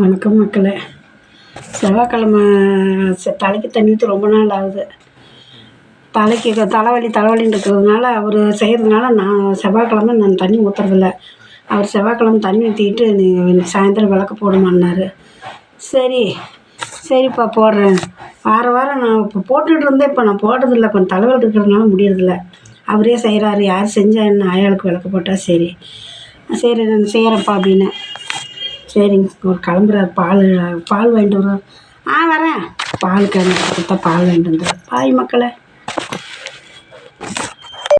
வணக்கம் மக்களே. செவ்வாய்க்கிழம செ தலைக்கு தண்ணி ஊற்றி ரொம்ப நாள் ஆகுது. தலைக்கு தலைவலி தலைவலின்னு இருக்கிறதுனால அவர் செய்கிறதுனால நான் செவ்வாய்க்கிழமை நான் தண்ணி ஊற்றுறதில்ல அவர் செவ்வாய்க்கிழமை தண்ணி ஊற்றிக்கிட்டு நீ சாயந்தரம் விளக்கு போடுமான்னாரு. சரி சரிப்பா போடுறேன். வார வாரம் நான் இப்போ போட்டுகிட்டு இருந்தேன். இப்போ நான் போடுறதில்ல. கொஞ்சம் தலைவலி இருக்கிறதுனால முடியறதில்ல. அவரே செய்கிறாரு யார் செஞ்சா என்ன? ஆயாளுக்கு விளக்கு போட்டால் சரி. சரி நான் செய்கிறேன்ப்பா அப்படின்னு. சரிங்க ஒரு கிளம்புறாரு. பால் பால் வாங்கிட்டு வர ஆ வரேன். பால் கிணறு கொடுத்தா பால் வாங்கிட்டு வந்துடுறேன். பாய் மக்களை.